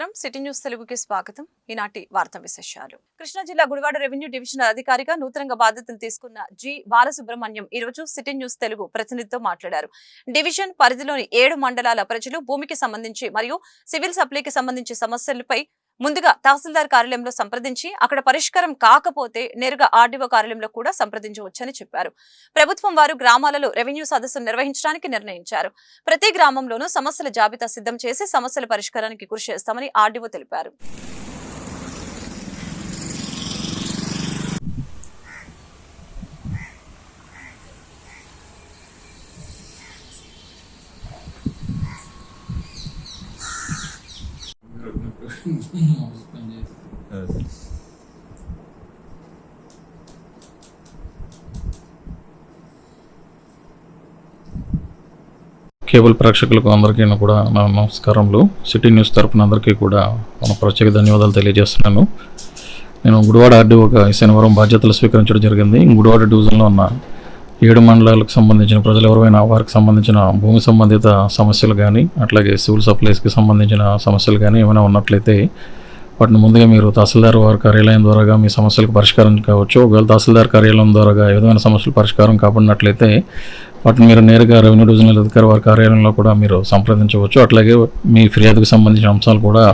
నమస్కారం. City news తెలుగుకి స్వాగతం. ఈనాటి వార్తా విశేషాలు. కృష్ణా జిల్లా గుడివాడ రెవెన్యూ డివిజనల్ అధికారిగా నూతనంగా బాధ్యతలు తీసుకున్న జి బాలసుబ్రహ్మణ్యం ఈ రోజు సిటీ న్యూస్ తెలుగు ప్రతినిధితో మాట్లాడారు. డివిజన్ పరిధిలోని ఏడు మండలాల ప్రజలు భూమికి సంబంధించి మరియు సివిల్ సప్లైకి సంబంధించి సమస్యలపై ముందుగా తహసీల్దార్ కార్యాలయంలో సంప్రదించి అక్కడ పరిష్కారం కాకపోతే నేరుగా ఆర్డీఓ కార్యాలయంలో కూడా సంప్రదించవచ్చని చెప్పారు. ప్రభుత్వం వారు గ్రామాలలో రెవెన్యూ సదస్సు నిర్వహించడానికి నిర్ణయించారు. ప్రతి గ్రామంలోనూ సమస్యల జాబితా సిద్ధం చేసి సమస్యల పరిష్కారానికి కృషి చేస్తామని ఆర్డీఓ తెలిపారు. కేబుల్ ప్రేక్షకులకు అందరికీ కూడా నా నమస్కారములు. సిటీ న్యూస్ తరపున అందరికీ కూడా మన ప్రత్యేక ధన్యవాదాలు తెలియజేస్తున్నాను. నేను గుడివాడ ఆర్డీఓగా ఒక శనివారం బాధ్యతలు స్వీకరించడం జరిగింది. గుడివాడ డివిజన్లో ఉన్న ఏడు మండలాలకు సంబంధించిన ప్రజలు ఎవరైనా వారికి సంబంధించిన భూమి సంబంధిత సమస్యలు కానీ అట్లాగే సివిల్ సప్లైస్కి సంబంధించిన సమస్యలు కానీ ఏమైనా ఉన్నట్లయితే వాటిని ముందుగా మీరు తహసీల్దార్ వారి కార్యాలయం ద్వారాగా మీ సమస్యలకు పరిష్కారం కావచ్చు. ఒకవేళ తహసీల్దార్ కార్యాలయం ద్వారాగా ఏ విధమైన సమస్యలు పరిష్కారం కాపాడినట్లయితే వాటిని మీరు నేరుగా రెవెన్యూ డివిజనల్ అధికారి వారి కార్యాలయంలో కూడా మీరు సంప్రదించవచ్చు. అట్లాగే మీ ఫిర్యాదుకు సంబంధించిన అంశాలు కూడా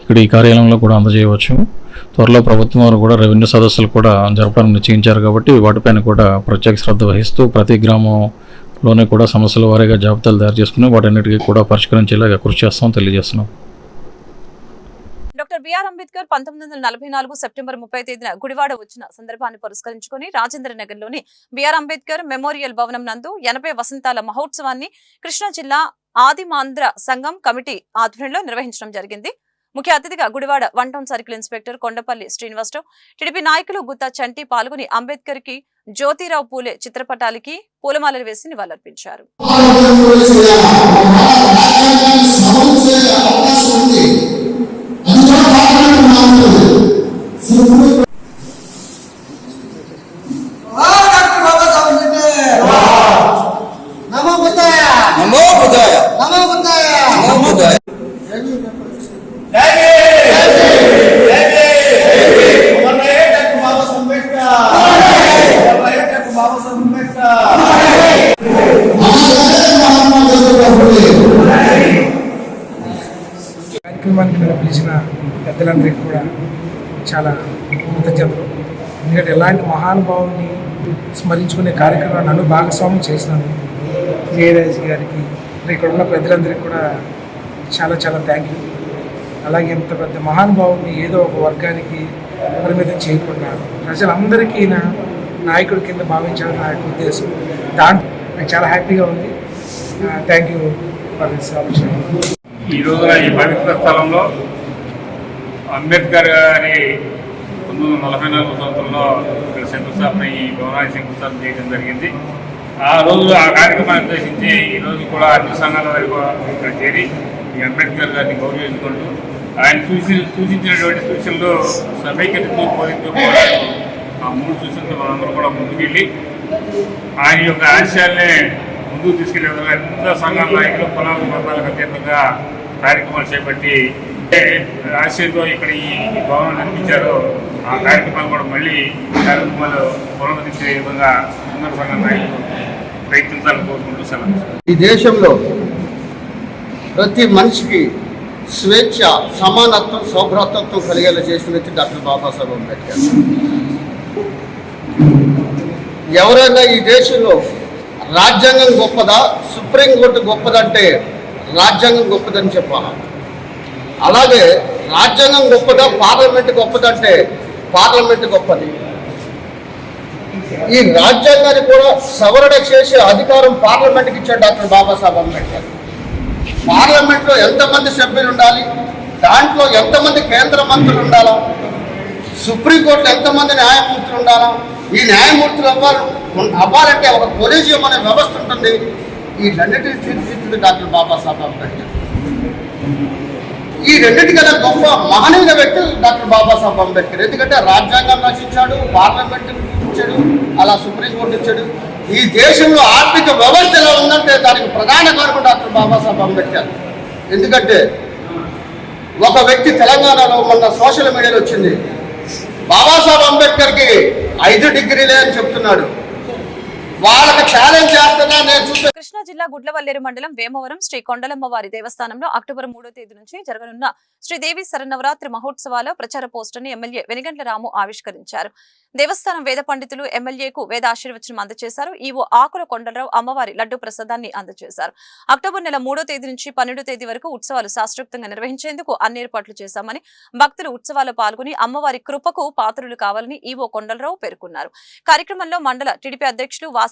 ఇక్కడ ఈ కార్యాలయంలో కూడా అందజేయవచ్చు. త్వరలో ప్రభుత్వం వారు కూడా రెవెన్యూ సదస్సులు కూడా జరపడానికి నిశ్చయించారు కాబట్టి వాటిపైన కూడా ప్రత్యేక శ్రద్ధ వహిస్తూ ప్రతి గ్రామంలోనే కూడా సమస్యల వారీగా జాబితాలు తయారు చేసుకుని వాటన్నిటికీ కూడా పరిష్కరించేలాగా కృషి చేస్తాం తెలియజేస్తున్నాం. డాక్టర్ బిఆర్ అంబేద్కర్ పంతొమ్మిది వందల నలభై నాలుగు సెప్టెంబర్ ముప్పై తేదీన గుడివాడ వచ్చిన సందర్భాన్ని పురస్కరించుకుని రాజేంద్ర నగర్లోని బిఆర్ అంబేద్కర్ మెమోరియల్ భవనం నందు ఎనభై వసంతాల మహోత్సవాన్ని కృష్ణా జిల్లా ఆదిమాంధ్ర సంఘం కమిటీ ఆధ్వర్యంలో నిర్వహించడం జరిగింది. ముఖ్య అతిథిగా Gudivada one town circle inspector Kondapalli Srinivasarao TDP నాయకులు గుత్తా చంటి పాల్గొని అంబేద్కర్కి జ్యోతిరావు పూలే చిత్రపటాలకి పూలమాలలు వేసి నివాళులర్పించారు. అవకాశం ఉంది అది కూడా పార్లమెంట్ మారుతుంది డాక్టర్ బాబాసాహెబ్ అంబేద్కర్ నమో బుద్ధాయ నమో బుధాయ నమో బుద్ధాయ నమో బుధాయ కార్యక్రమానికి పిలిచిన పెద్దలందరికీ కూడా చాలా కృతజ్ఞతలు. ఎందుకంటే ఎలాంటి మహానుభావుని స్మరించుకునే కార్యక్రమాన్ని నన్ను భాగస్వామ్యం చేసినాను జయరాజ్ గారికి ఇక్కడ ఉన్న పెద్దలందరికీ కూడా చాలా చాలా థ్యాంక్ యూ అలాగే ఇంత పెద్ద మహానుభావుని ఏదో ఒక వర్గానికి పరిమితం చేయకుండా ప్రజలందరికీ నాయకుడి కింద భావించాలని నా యొక్క ఉద్దేశం. దాంట్లో నాకు చాలా హ్యాపీగా ఉంది. Thank you for this opportunity ఈ రోజున ఈ పవిత్ర స్థలంలో అంబేద్కర్ గారి పంతొమ్మిది వందల నలభై నాలుగు సంవత్సరంలో ఇక్కడ శంకుస్థాపన ఈ భవనాన్ని శంకుస్థాపన చేయడం జరిగింది. ఆ రోజు ఆ కార్యక్రమాన్ని ఉద్దేశించి ఈరోజు కూడా అన్ని సంఘాల వరకు ఇక్కడ చేరి ఈ అంబేద్కర్ గారిని గౌరవించుకుంటూ ఆయన సూచి సూచించినటువంటి సూచనలు సమైక్యతతో బోధించుకోవడానికి ఆ మూడు సూచనలు మనందరూ కూడా ముందుకెళ్ళి ఆయన యొక్క ఆశయాల్ని ముందుకు తీసుకెళ్ళే విధంగా అందరూ సంఘాల నాయకులు కులాలకు మతాలకు అతీతంగా కార్యక్రమాలు చేపట్టి ఆశయంతో ఇక్కడ ఈ భవనం నిర్మించారు. ఆ కార్యక్రమాలు కూడా మళ్ళీ కార్యక్రమాలు పునరుద్ధరించే విధంగా అందరూ సంఘం నాయకులు ప్రయత్నించాలని కోరుకుంటూ సెలవు ఈ దేశంలో ప్రతి మనిషికి స్వేచ్ఛ సమానత్వం సౌభ్రతత్వం కలిగేలా చేసిన వ్యక్తి డాక్టర్ బాబాసాహెబ్ అంబేద్కర్. ఎవరైనా ఈ దేశంలో రాజ్యాంగం గొప్పదా? సుప్రీంకోర్టు గొప్పదంటే రాజ్యాంగం గొప్పదని చెప్పాలి? అలాగే రాజ్యాంగం గొప్పదా? పార్లమెంట్ గొప్పదంటే పార్లమెంట్ గొప్పది. ఈ రాజ్యాంగాన్ని కూడా సవరణ చేసే అధికారం పార్లమెంట్కి ఇచ్చాడు డాక్టర్ బాబాసాహెబ్ అంబేద్కర్. పార్లమెంట్లో ఎంతమంది సభ్యులు ఉండాలి? దాంట్లో ఎంతమంది కేంద్ర మంత్రులు ఉండాలా? సుప్రీంకోర్టులో ఎంతమంది న్యాయమూర్తులు ఉండాలా? ఈ న్యాయమూర్తులు అవ్వాలి అవ్వాలంటే ఒక కొలీజియం అనే వ్యవస్థ ఉంటుంది. వీటన్నిటిని తీర్చిదిద్దింది డాక్టర్ బాబాసాహెబ్ అంబేద్కర్. ఈ రెండింటికన్నా గొప్ప మహనీయ వ్యక్తి డాక్టర్ బాబాసాహెబ్ అంబేద్కర్. ఎందుకంటే రాజ్యాంగం రచించాడు పార్లమెంట్ ఇచ్చాడు అలా సుప్రీంకోర్టు ఇచ్చాడు. ఈ దేశంలో ఆర్థిక వ్యవస్థ ఎలా ఉందంటే దానికి ప్రధాన కారణం డాక్టర్ బాబాసాహెబ్ అంబేద్కర్. ఎందుకంటే ఒక వ్యక్తి తెలంగాణలో మొన్న సోషల్ మీడియాలో వచ్చింది. బాబాసాహెబ్ అంబేద్కర్కి ఐదు డిగ్రీలే అని చెప్తున్నాడు. వాళ్ళకి ఛాలెంజ్ చేస్తున్నా నేను కృష్ణా జిల్లా గుడ్లవల్లేరు మండలం వేమవరం శ్రీ కొండలమ్మ వారి దేవస్థానంలో అక్టోబర్ మూడో తేదీ నుంచి జరగనున్న శ్రీదేవి శరన్నవరాత్రి మహోత్సవాల ప్రచార పోస్టర్ని ఎమ్మెల్యే వెనిగంట్ల రాము ఆవిష్కరించారు. దేవస్థానం వేద పండితులు ఎమ్మెల్యేకు వేద ఆశీర్వచనం అందజేశారు ఈవో ఆకుల కొండలరావు అమ్మవారి లడ్డు ప్రసాదాన్ని అందజేశారు అక్టోబర్ నెల మూడో తేదీ నుంచి పన్నెండో తేదీ వరకు ఉత్సవాలు శాస్త్రోక్తంగా నిర్వహించేందుకు అన్ని ఏర్పాట్లు చేశామని భక్తులు ఉత్సవాల్లో పాల్గొని అమ్మవారి కృపకు పాత్రులు కావాలని ఈవో కొండలరావు పేర్కొన్నారు. కార్యక్రమంలో మండల టీడీపీ అధ్యక్షులు వాసే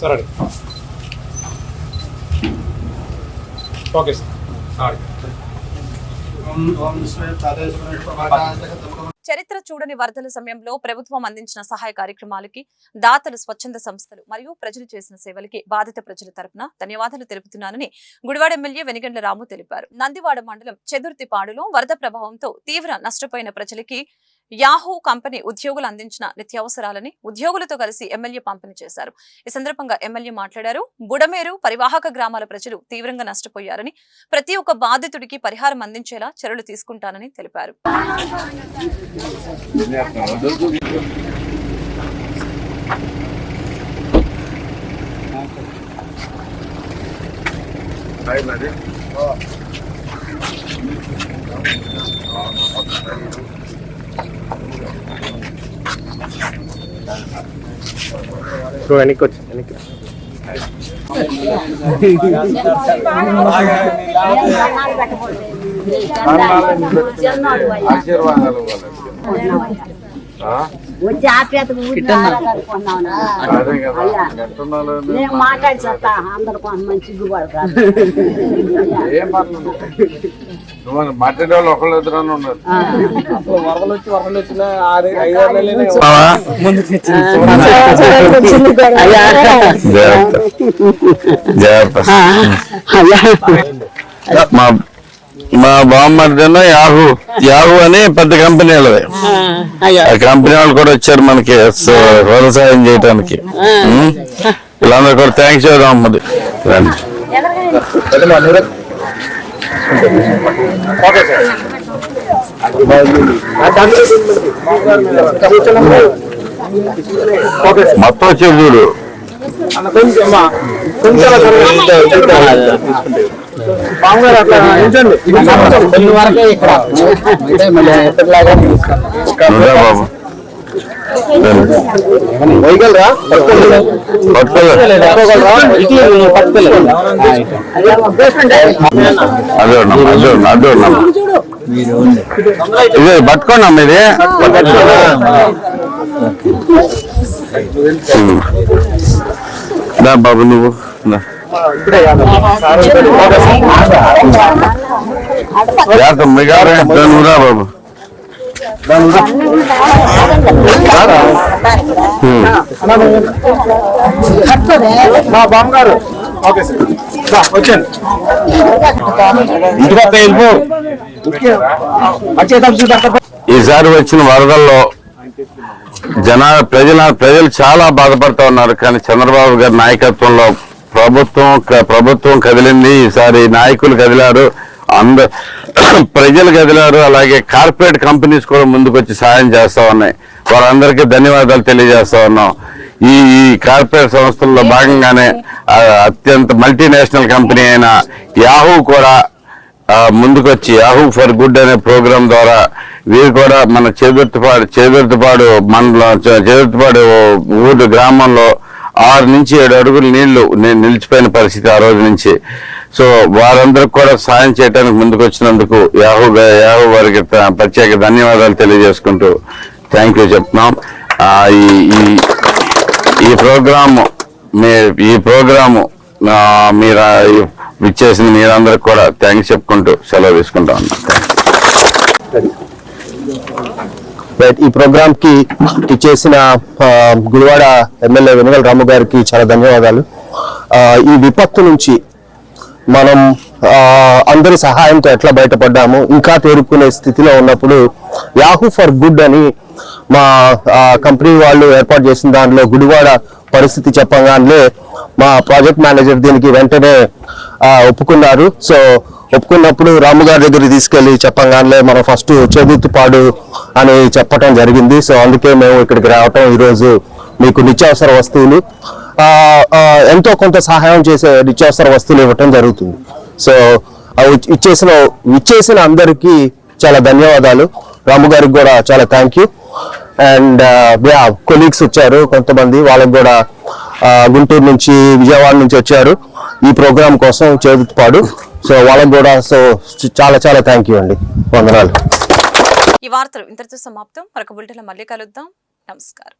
సరే ఓకే సార్. చరిత్ర చూడని వరదల సమయంలో ప్రభుత్వం అందించిన సహాయ కార్యక్రమాలకి దాతలు స్వచ్ఛంద సంస్థలు మరియు ప్రజలు చేసిన సేవలకి బాధిత ప్రజల తరపున ధన్యవాదాలు తెలుపుతున్నానని గుడివాడ ఎమ్మెల్యే వెనిగండ్ల రాము తెలిపారు. నందివాడ మండలం చెదుర్తిపాడులో వరద ప్రభావంతో తీవ్ర నష్టపోయిన ప్రజలకి యాహూ కంపెనీ ఉద్యోగులు అందించిన నిత్యావసరాలని ఉద్యోగులతో కలిసి ఎమ్మెల్యే పంపిణీ చేశారు. ఈ సందర్భంగా ఎమ్మెల్యే మాట్లాడారు. బుడమేరు పరివాహక గ్రామాల ప్రజలు తీవ్రంగా నష్టపోయారని ప్రతి ఒక్క బాధితుడికి పరిహారం అందించేలా చర్యలు తీసుకుంటానని తెలిపారు. వెనక్కి వచ్చి వెనక్కి వచ్చి ఆప్యాతకు నేను మాట్లాడి చెప్తా అందరు కొంతమంది సిగ్గుపడు కాదు ఒకళ్ళు ఇద్దరు ఉన్నారు. వరదలు వచ్చి వరదలు వచ్చిన ఆరు ఐదు నెలలే మా మా బామ్మర్దిన యాహూ. యాహూ అని పెద్ద కంపెనీ వాళ్ళది. ఆ. కంపెనీ వాళ్ళు కూడా వచ్చారు మనకి వ్యవసాయం చేయడానికి? వీళ్ళందరూ కూడా థ్యాంక్స్ చేద్దాం అమ్మది. రండి. మొత్తం వచ్చారు చూడు. బాబు పట్టుకోలేదు అదే ఉన్నాం అదే ఉన్నాం అదే ఉన్నాం ఇది పట్టుకోండి ఇది. దా బాబు నువ్వు దా. జాగ్రత్త మిగారే నువ్వు రా బాబు. మా బామ్మగారు ఓకే సార్ వచ్చాను ఇంటికి వెళ్ళిపో ఈసారి వచ్చిన వరదల్లో జన ప్రజల ప్రజలు చాలా బాధపడుతూ ఉన్నారు. కానీ చంద్రబాబు గారి నాయకత్వంలో ప్రభుత్వం క- ప్రభుత్వం కదిలింది. ఈసారి నాయకులు కదిలారు. అంద ప్రజలు కదిలారు అలాగే కార్పొరేట్ కంపెనీస్ కూడా ముందుకు వచ్చి సాయం చేస్తా ఉన్నాయి. వారందరికీ ధన్యవాదాలు తెలియజేస్తా ఉన్నాం. ఈ ఈ కార్పొరేట్ సంస్థల్లో భాగంగానే అత్యంత మల్టీనేషనల్ కంపెనీ అయిన యాహూ కూడా ముందుకొచ్చి యాహూ ఫర్ గుడ్ అనే ప్రోగ్రాం ద్వారా వీరు కూడా మన చేదుర్తిపాడు చేదుర్తిపాడు మండలం చేదుర్తిపాడు ఊరు గ్రామంలో ఆరు నుంచి ఏడు అడుగులు నీళ్ళు నిలిచిపోయిన పరిస్థితి ఆ రోజు నుంచి. సో వారందరికి కూడా సాయం చేయడానికి ముందుకు వచ్చినందుకు యాహూ యాహూ వారికి ప్రత్యేక ధన్యవాదాలు తెలియజేసుకుంటూ థ్యాంక్ యూ చెప్తున్నాం. ఈ ఈ- ఈ ప్రోగ్రాము మీ ఈ ప్రోగ్రాము మీరు విచ్చేసిన ఇచ్చేసిన మీరందరికి కూడా థ్యాంక్స్ చెప్పుకుంటూ సెలవు తీసుకుంటా ఉన్నాను ఈ ప్రోగ్రామ్కి ఇచ్చేసిన గుడివాడ ఎమ్మెల్యే వెనుగల రాము గారికి చాలా ధన్యవాదాలు. ఈ విపత్తు నుంచి మనం అందరి సహాయంతో ఎట్లా బయటపడ్డాము ఇంకా తేరుకునే స్థితిలో ఉన్నప్పుడు యాహూ ఫర్ గుడ్ అని మా కంపెనీ వాళ్ళు ఏర్పాటు చేసిన దాంట్లో గుడివాడ పరిస్థితి చెప్పగానే మా ప్రాజెక్ట్ మేనేజర్ దీనికి వెంటనే ఒప్పుకున్నారు. సో ఒప్పుకున్నప్పుడు రాము గారి దగ్గర తీసుకెళ్ళి చెప్పగానే మనం ఫస్ట్ చేదుతుపాడు అని చెప్పటం జరిగింది. సో అందుకే మేము ఇక్కడికి రావటం ఈరోజు మీకు నిత్యావసర వస్తువులు ఎంతో కొంత సహాయం చేసే నిత్యావసర వస్తువులు ఇవ్వటం జరుగుతుంది. సో అవి ఇచ్చేసిన ఇచ్చేసిన అందరికీ చాలా ధన్యవాదాలు. రాము గారికి కూడా చాలా thank you and yeah colleagues వచ్చారు కొంతమంది వాళ్ళకి కూడా గుంటూరు నుంచి విజయవాడ నుంచి వచ్చారు. ఈ ప్రోగ్రాం కోసం చేదుతుపాడు సో వాళ్ళకి కూడా సో చాలా చాలా థ్యాంక్ యూ అండి. వందనాలు. ఈ వార్తలు ఇంతటితో సమాప్తం. మరొక బులెటిన్లో మళ్ళీ కలుద్దాం. నమస్కారం.